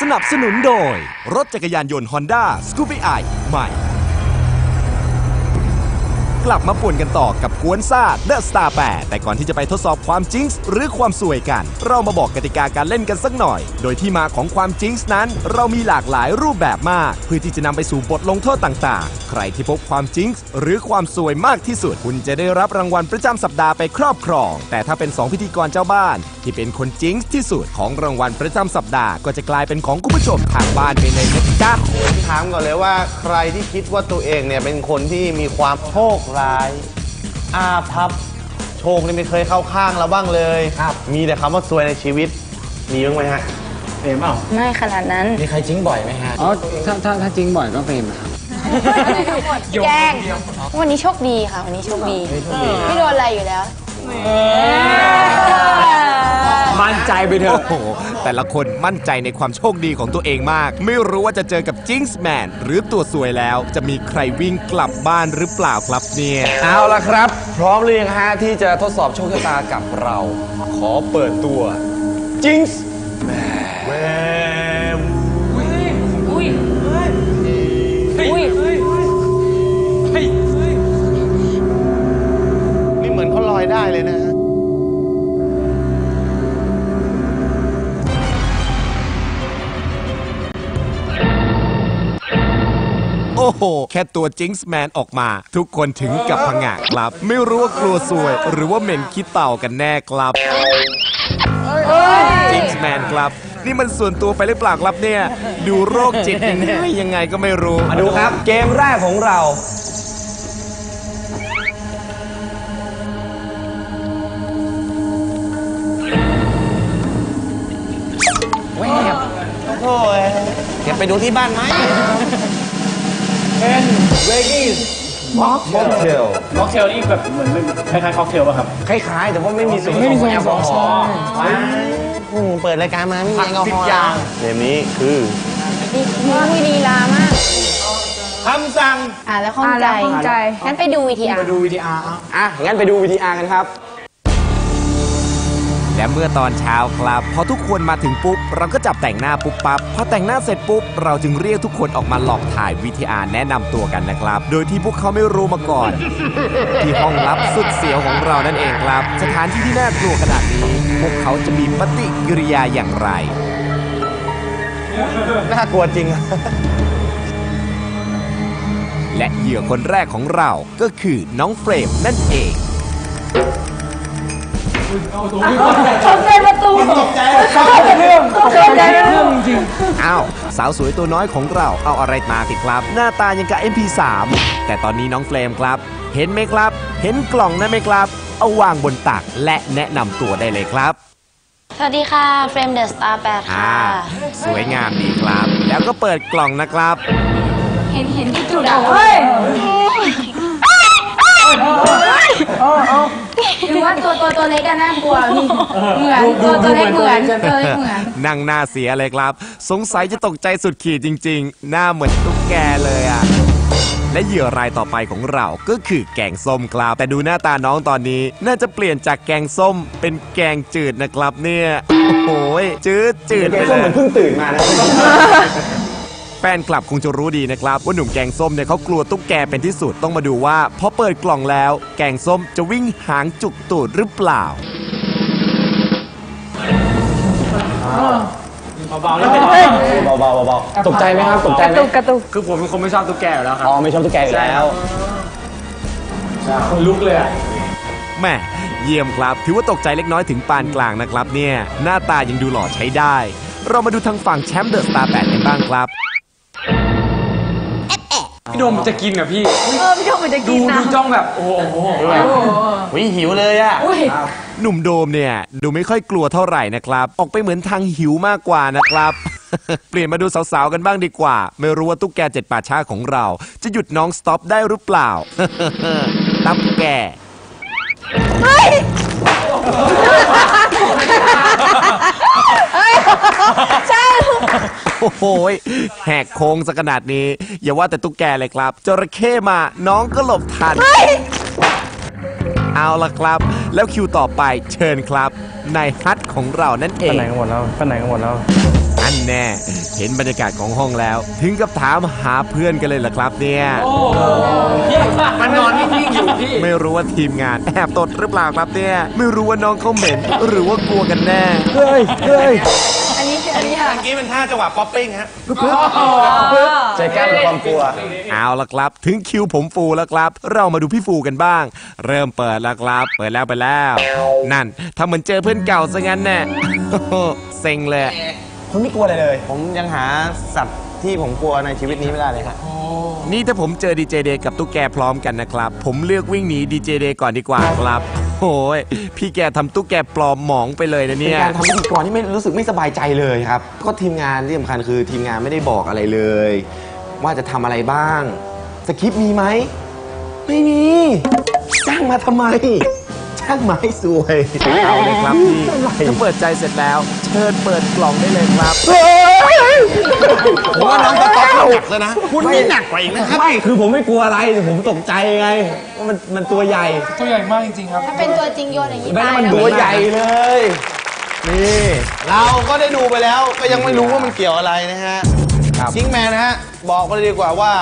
สนับสนุนโดย รถจักรยานยนต์ Honda s c o o p y i ใหม่ กลับมาป่วนกันต่อกับกวนซ่าเดอะสตาร์8แต่ก่อนที่จะไปทดสอบความจิงส์หรือความสวยกัน เรามาบอกกติกาการเล่นกันสักหน่อย โดยที่มาของความจิงส์นั้น เรามีหลากหลายรูปแบบมาก เพื่อที่จะนำไปสู่บทลงโทษต่างๆ ใครที่พบความจิงส์หรือความสวยมากที่สุด คุณจะได้รับรางวัลประจำสัปดาห์ไปครอบครอง แต่ถ้าเป็น 2 พิธีกรเจ้าบ้าน ที่เป็นคนจิงส์ที่สุดของรางวัลประจำสัปดาห์ ก็จะกลายเป็นของคุณผู้ชมทางบ้านไปเลยนะจ๊ะถามก่อนเลยว่าใครที่คิดว่าตัวเองเนี่ยเป็นคนที่มีความโชคร้าย อาพับโชคนี่ไม่เคยเข้าข้างเราบ้างเลยครับ มีแต่คำว่าซวยในชีวิต มีบ้างไหมฮะเฟรมเปล่าไม่ขนาดนั้น มีใครจิ้งบ่อยไหมฮะอ๋อถ้าถ้าถ้าจริงบ่อยก็เฟรมนะครับแกล้งวันนี้โชคดีค่ะ วันนี้โชคดีไม่โดนอะไรอยู่แล้ว มั่นใจไปเถโอ้อะโหแต่ละคนมั่นใจในความโชคดีของตัวเองมาก ไม่รู้ว่าจะเจอกับจิงส์แมนหรือตัวสวยแล้ว จะมีใครวิ่งกลับบ้านหรือเปล่าครับเนี่ย เอาละครับ พร้อมหรือยังฮะที่จะทดสอบโชคชะตากับเรา ขอเปิดตัวจิงส์ อนเขาลอยได้เลยนะฮะโอ้โห แค่ตัวจิงส์แมนออกมา ทุกคนถึงกับผงะครับ ไม่รู้ว่ากลัวสวย หรือว่าเหม็นขี้เต่ากันแน่ครับจิงส์แมนครับ นี่มันส่วนตัวไปหรือเปล่าครับเนี่ย ดูโรคจิตยังไงยังไงก็ไม่รู้ มาดูครับ เกมแรกของเรา แวบโอ้ยเก็บไปดูที่บ้านไหม เป็นเวกี้ม็อกเทลค็อกเทลนี่แบบเหมือนคล้ายๆค็อกเทลป่ะครับ คล้ายๆ แต่ว่าไม่มีส่วนผไม่สมีมส่ขวอนงผแอลสกอมฮอล์อืมเปิดรายการมาไม่มีแอลกอฮอล์ยางเกมนี้คือดีมีลีลามากคำสั่ง อ่านแล้วข้องใจงั้นไปดูวิธีอ่านดูวิดีอาร์อะงั้นไปดูวิดีอาร์กันครับ และเมื่อตอนเช้าครับ พอทุกคนมาถึงปุ๊บ เราก็จับแต่งหน้าปุ๊บปั๊บพอแต่งหน้าเสร็จปุ๊บ เราจึงเรียกทุกคนออกมาหลอกถ่ายวิทีอาร์แนะนำตัวกันนะครับ โดยที่พวกเขาไม่รู้มาก่อน ที่ห้องลับสุดเสียวของเรานั่นเองครับ สถานที่ที่น่ากลัวขนาดนี้ พวกเขาจะมีปฏิกิริยาอย่างไร น่ากลัวจริง และเหยื่อคนแรกของเราก็คือน้องเฟรมนั่นเอง อ้าวสาวสวยตัวน้อยของเราเอาอะไรมาสิครับ หน้าตายังกับ MP3 แต่ตอนนี้น้องเฟรมครับ เห็นไหมครับ เห็นกล่องนั่นไหมครับ เอาวางบนตักและแนะนำตัวได้เลยครับสวัสดีค่ะเฟรมเดอะสตาร์แปดอ่าค่ะ สวยงามดีครับ แล้วก็เปิดกล่องนะครับ เห็นเห็นที่จุดอะเฮ้ย หรือว่าตัวตัวตัวเล็กอะน่ากลัวพี่เหมือนตัวตัวเล็กเหมือนตัวเล็กเหมือนนั่งหน้าเสียเลยครับ สงสัยจะตกใจสุดขีดจริง ๆ หน้าเหมือนตุ๊กแกเลยอะและเหยื่อรายต่อไปของเราก็คือแกงส้มครับ แต่ดูหน้าตาน้องตอนนี้ น่าจะเปลี่ยนจากแกงส้มเป็นแกงจืดนะครับเนี่ย โอ้โหยจืดจืดแกไปงเลส้มเหมือนเพิ่งตื่นมานะ แฟนคลับคงจะรู้ดีนะครับ ว่าหนุ่มแกงส้มเนี่ยเขากลัวตุ๊กแกเป็นที่สุดต้องมาดูว่าพอเปิดกล่องแล้ว แกงส้มจะวิ่งหางจุกตูดหรือเปล่าเบาๆแล้วเบาๆเบาๆตกใจไหมครับตกใจไหมคือผมเป็นคนไม่ชอบตุ๊กแกอยู่แล้วครับอ๋อไม่ชอบตุ๊กแกอยู่แล้วคนลุกเลยอะแม่เยี่ยมครับ ถือว่าตกใจเล็กน้อยถึงปานกลางนะครับเนี่ย หน้าตายังดูหล่อใช้ได้ เรามาดูทางฝั่งแชมป์เดอะสตาร์แกันบ้างครับ พี่โดมจะกินอะพี่ เออพี่โดมมันจะดูกินนะ ดูจ้องแบบ โอ้โห วิหิวเลยอะ หนุ่มโดมเนี่ย ดูไม่ค่อยกลัวเท่าไหร่นะครับ ออกไปเหมือนทางหิวมากกว่านะครับ เปลี่ยนมาดูสาวๆกันบ้างดีกว่า ไม่รู้ว่าตุ๊กแกเจ็ดป่าช้าของเรา จะหยุดน้องสต็อปได้หรือเปล่า ตับแก ใช่โอ้โหยแหกโค้งซะขนาดนี้ อย่าว่าแต่ตุ๊กแกเลยครับจระเข้มาน้องก็หลบทันเอาละครับ แล้วคิวต่อไปเชิญครับนายฮัทของเรานั่นเอไปง ไหนกันหมดแล้วไปไหนกันหมดแล้ว อันแน่ เห็นบรรยากาศของห้องแล้ว ถึงกับถามหาเพื่อนกันเลยล่ะครับเนี่ยมันนอนนิ่งๆอยู่พี่ ไม่รู้ว่าทีมงานแอบตดหรือเปล่าครับเนี่ย ไม่รู้ว่าน้องเขาเหม็น หรือว่ากลัวกันแน่ เฮ้ยเฮ้ยอันนี้คืออันนี้ค่ะเมื่อกี้เป็นท่าจังหวะป๊อปปิ้งฮะใจกล้าเป็นความกลัว เอาละครับ ถึงคิวผมฟูแล้วครับ เรามาดูพี่ฟูกันบ้าง เริ่มเปิดแล้วครับ เปิดแล้วไปแล้ว นั่น ถ้าเหมือนเจอเพื่อนเก่าซะงั้นแน่เซ็งเลย คุณไม่กลัวอะไรเลย ผมยังหาสัตว์ที่ผมกลัวในชีวิตนี้ไม่ได้เลยครับนี่ถ้าผมเจอดีเจเดย์กับตุ๊กแกพร้อมกันนะครับ ผมเลือกวิ่งหนีดีเจเดย์ก่อนดีกว่าครับโอ้ยพี่แกทำตุ๊กแกปลอมหมองไปเลยนะเป็นเนี่ยการทำพิธีกรที่ไม่รู้สึกไม่สบายใจเลยครับ ก็ทีมงานที่สำคัญคือทีมงานไม่ได้บอกอะไรเลย ว่าจะทำอะไรบ้าง สคริปต์มีไหม ไม่มี จ้างมาทำไม จ้างมาให้สวยเอาเลยครับพี่ถ้าเปิดใจเสร็จแล้ว เชิญเปิดกล่องได้เลยครับผมว่าน้องสต๊อกหนักเลยนะ คุณนี่หนักกว่าอีกนะครับ ไม่ คือผมไม่กลัวอะไรแต่ผมตกใจไงว่ามันมันตัวใหญ่ ตัวใหญ่มากจริงๆครับ ถ้าเป็นตัวจริงโยนอย่างนี้ไม่ตายมันแล้วตัวใหญ่เลย นี่เราก็ได้ดูไปแล้วก็ยังไม่รู้ว่ามันเกี่ยวอะไรนะฮะครับซิงค์แมนนะฮะ บอกกันเลยดีกว่าว่า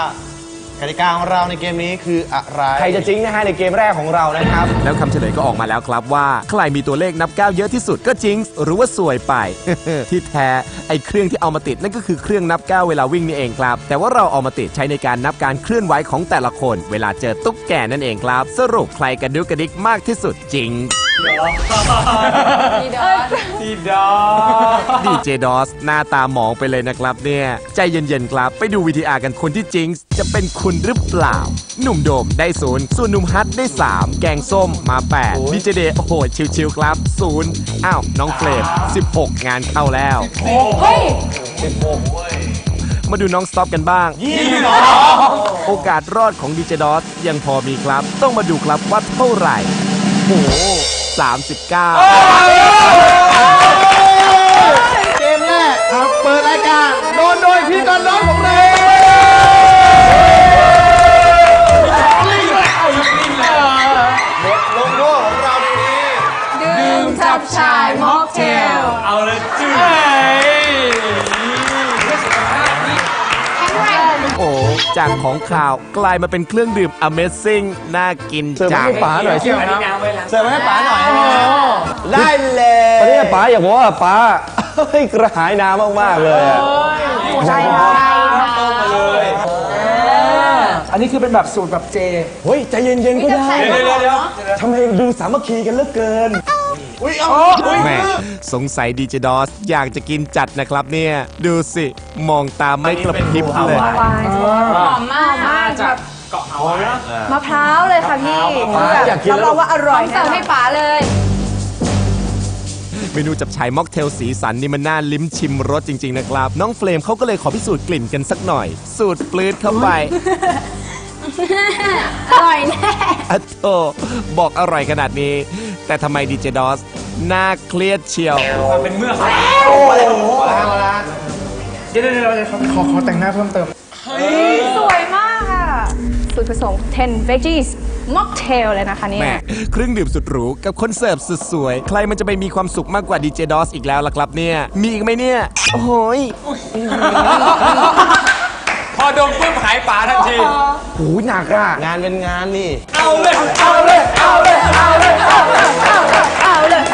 กติกาของเราในเกมนี้คืออะไร ใครจะจริงนะฮะในเกมแรกของเรานะครับ แล้วคำเฉลยก็ออกมาแล้วครับว่า ใครมีตัวเลขนับก้าวเยอะที่สุดก็จริงหรือว่าสวยไป ที่แท้ไอ้เครื่องที่เอามาติดนั่นก็คือเครื่องนับก้าวเวลาวิ่งนี่เองครับ แต่ว่าเราเอามาติดใช้ในการนับการเคลื่อนไหวของแต่ละคน เวลาเจอตุ๊กแกนั่นเองครับ สรุปใครกระดุกกระดิกมากที่สุดจริงดีดอสดีดอดี เจดอสหน้าตาหมองไปเลยนะครับเนี่ย ใจเย็นๆครับ ไปดูวิทีอาร์กันคนที่จริงจะเป็นคุณหรือเปล่า หนุ่มโดมได้ศูนย์ส่วนหนุ่มฮัทได้ 3 แกงส้มมา8ดีเจเดย์โอ้โห ชิวๆครับศูนย์อ้าว น้องเฟรม16 งานเข้าแล้ว เฮ้ย มาดูน้องสต็อปกันบ้าง โอกาสรอดของดีเจดอสยังพอมีครับ ต้องมาดูครับว่าเท่าไหร่ โอ้โห39เกมแรก ครับเปิดรายการโดนโดยพี่กรน้องของเราบทลงโทษของเราในนี้ดื่มจับชายม็อกเทลเอาเลยจืดโอ้จากของข่าวกลายมาเป็นเครื่องดื่ม Amazing น่ากินเสิร์ฟจัให้งป๋าหน่อยสิอันนี้น้ำไว้ล้างเสิร์ฟให้ป๋าหน่อยได้เลยตอนนี้ป๋าอยากบอกว่าป๋า เฮ้ยกระหายน้ำมาก ๆ เลยอะใจใจอันนี้คือเป็นแบบสูตรแบบเจ เฮ้ย ใจเย็น ๆ ก็ได้ใส่หม้อเหรอทำไมดูสามัคคีกันเหลือเกิน อุ้ยเอาอุ้ยแม่สงสัยดีเจดอสอยากจะกินจัดนะครับเนี่ย ดูสิ มองตามไม่กระพริบเลยหอมมากมากจากเกาะเอานะมะพร้าวเลยค่ะพี่อยากกินแล้วรับรองว่าอร่อยเสิร์ฟให้ป๋าเลย เมนูจับฉายม็อกเทลสีสันนี่มันน่าลิ้มชิมรสจริง ๆ นะครับ น้องเฟรมเขาก็เลยขอพิสูจน์กลิ่นกันสักหน่อย สูตรปลื้ดเข้าไป อร่อยแน่อะโธบอกอร่อยขนาดนี้ แต่ทำไมดีเจดอสน่าเครียดเชียว เป็นเมื่อกเดี๋ยวเดี๋ยวเดี๋ยวขอขอแต่งหน้าเพิ่มเติม สวยมากค่ะ สูตรผสม 10 veggies mocktail เลยนะคะเนี่แม่ยเครื่องดื่มสุดหรูกับคนเสิร์ฟสุดสวย ใครมันจะไปมีความสุขมากกว่าดีเจดอสอีกแล้วล่ะครับเนี่ย มีอีกไหมเนี่ย โอ้โหยพอดมปุ๊บหายป๋าทันทีโอ้ยหนักอะ งานเป็นงานนี่ เอาเลย เอาเลย เอาเลย เอาเลย เอาเลยเอาเลยเอาเลยอุ้ย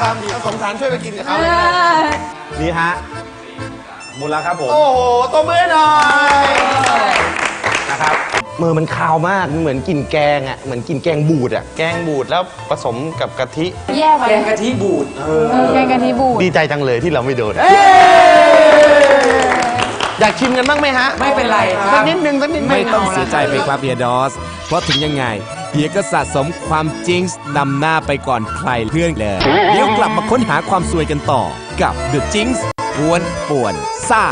นี่ครับสงสารช่วยไปกินกับเขาเลยนะนี่ฮะหมดแล้วครับผมโอ้โหตัวมือหน่อยนะครับมือมันคาวมากมันเหมือนกินแกงอะเหมือนกินแกงบูดอะแกงบูดแล้วผสมกับกะทิแย่ไปแกงกะทิบูดแกงกะทิบูดดีใจจังเลยที่เราไม่โดนอยากชิมกันบ้างไหมฮะ ไม่เป็นไรคสัรักบนิดนึงสักนิดนึไม่งต้องเสียใจไปครับเฮียดอส เพราะถึงยังไง เพียก็สะสมความจิงส์นำหน้าไปก่อนใครเพื่อนเลยเดี๋ยวกลับมาค้นหาความสวยกันต่อกับ The Jinx กวนป่วนซ่า